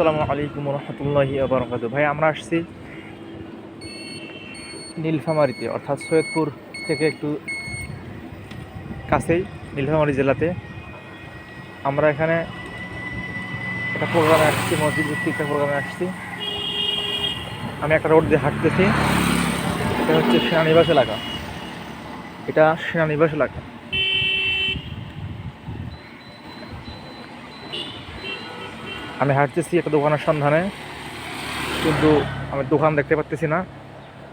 আসসালামু আলাইকুম রহমতুল্লাহি আবরকাত ভাই, আমরা আসছি নীলফামারিতে, অর্থাৎ সৈয়দপুর থেকে একটু কাছেই, নীলফামারী জেলাতে। আমরা এখানে একটা প্রোগ্রামে আসছি, মসজিদ ভিত্তিক একটা প্রোগ্রামে আসছি। আমি একটা রোড দিয়ে হাঁটতেছি, এটা হচ্ছে সেনানিবাস এলাকা। এটা সেনানিবাস এলাকা। আমি হাঁটতেছি একটা দোকানের সন্ধানে, কিন্তু আমি দোকান দেখতে পাচ্তেছি না।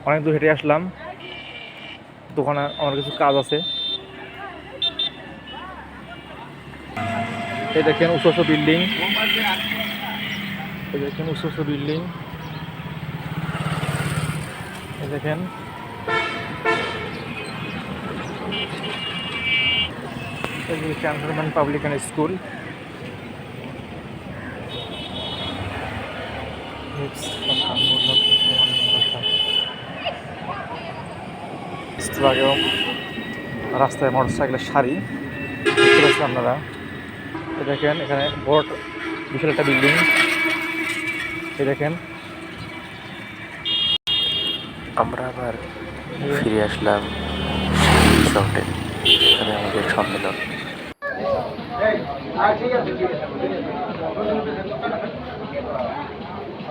অনেক দূর হেঁটে আসলাম। দোকানে আমার কিছু কাজ আছে। এই দেখেন উঁচু উঁচু বিল্ডিং। এই দেখেন উঁচু উঁচু বিল্ডিং। এই দেখেন। Cantonment public school. আগেও রাস্তায় মোটর সাইকেলের সারি। দেখতে আপনারা? দেখেন, এখানে বড় বিশাল একটা বিল্ডিং। দেখেন। আমরা আবার ফিরে আসলাম এখানে আমাদের সম্মেলন।